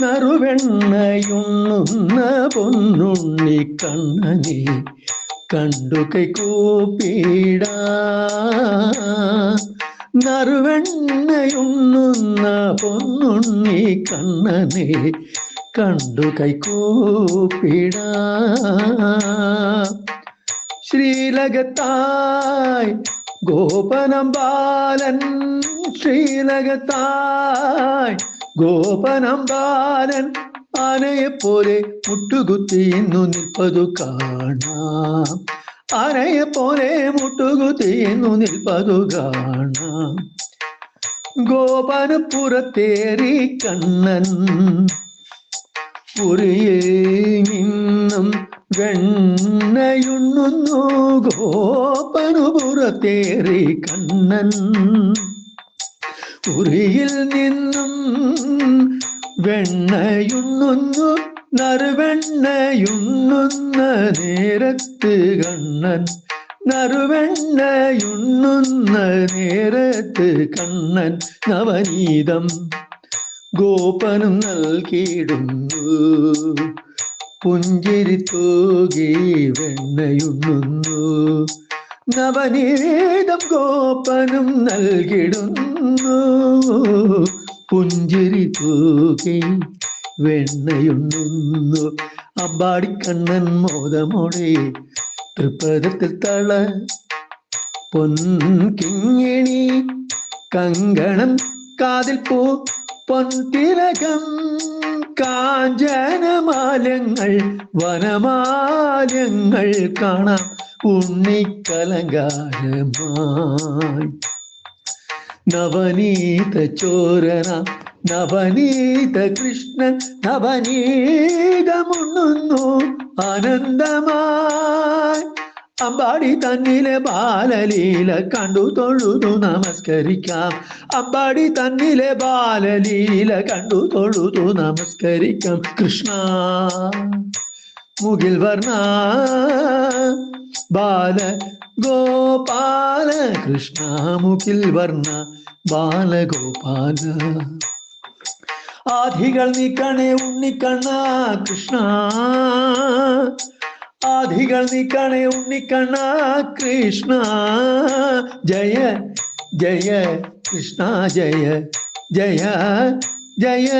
നറുവെണ്ണയുണ്ണുന്ന പൊന്നുണ്ണി കണ്ണനെ കണ്ടു കൈകൂപ്പിട നറുവെണ്ണയുണ്ണുന്ന പൊന്നുണ്ണി കണ്ണനെ കണ്ടു കൈകൂപ്പിട ശ്രീലകത്തായ് ഗോപനം ബാലൻ ശ്രീലകത്തായി ഗോപനം ബാലൻ ആനയെപ്പോലെ മുട്ടുകുത്തി ഇന്നു നിൽപ്പതു കാണാം. ആനയെപ്പോലെ മുട്ടുകുത്തി ഇന്നു നിൽപ്പതു കാണാം. ഗോപനപ്പുറത്തേറി കണ്ണൻ പുരിയിൽ നിന്നും വെണ്ണയുണ്ണുന്നു. ഗോപനുപുറത്തേറി കണ്ണൻ പുരിയിൽ നിന്നും വെണ്ണയുണ്ണുന്നു നറുവെണ്ണയുണ്ണുന്ന നേരത്ത് കണ്ണൻ നറുവെണ്ണയുണ്ണുന്ന നേരത്ത് കണ്ണൻ നവനീതം ഗോപനും നൽകിയിടുന്നു. പുഞ്ചിരി തൂകി വെണ്ണയുണ്ണുന്നു നവനീതം ഗോപനം നൽകിടുന്നു. പുഞ്ചിരി തൂകി വെണ്ണയുണ്ണുന്നു. അമ്പാടിക്കണ്ണൻ മോദമോടെ തൃപ്പദത്തിൽ തള പൊൻകിങ്ങിണി കങ്കണം കാതിൽ പൂ പൊൻതിലകം കാഞ്ചനമാലങ്ങൾ വനമാലങ്ങൾ കാണാം. ഉണ്ണിക്കലങ്കാരമായി നവനീത ചോരന നവനീത കൃഷ്ണൻ നവനീതമുണ്ണുന്നു ആനന്ദമായി. അമ്പാടി തന്നിലെ ബാലലീല കണ്ടു തൊഴുതു നമസ്കരിക്കാം. അമ്പാടി തന്നിലെ ബാലലീല കണ്ടു തൊഴുതു നമസ്കരിക്കാം. കൃഷ്ണ. മുകിൽ വർണ ബാല ഗോപാല കൃഷ്ണ മുകിൽ വർണ ബാലഗോപാല ആധികൾ നീക്കണേ ഉണ്ണിക്കണ്ണ കൃഷ്ണ. ആധികൾ നീക്കണേ ഉണ്ണിക്കണ്ണ കൃഷ്ണ. ജയ ജയ കൃഷ്ണ ജയ ജയ ജയ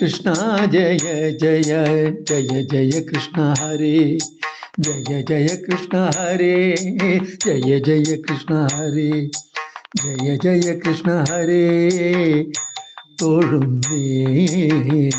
കൃഷ്ണ ജയ ജയ ജയ ജയ കൃഷ്ണ ഹരേ. ജയ ജയ കൃഷ്ണ ഹരേ. ജയ ജയ കൃഷ്ണ ഹരേ. ജയ ജയ കൃഷ്ണ ഹരേ. തൊഴുന്നേ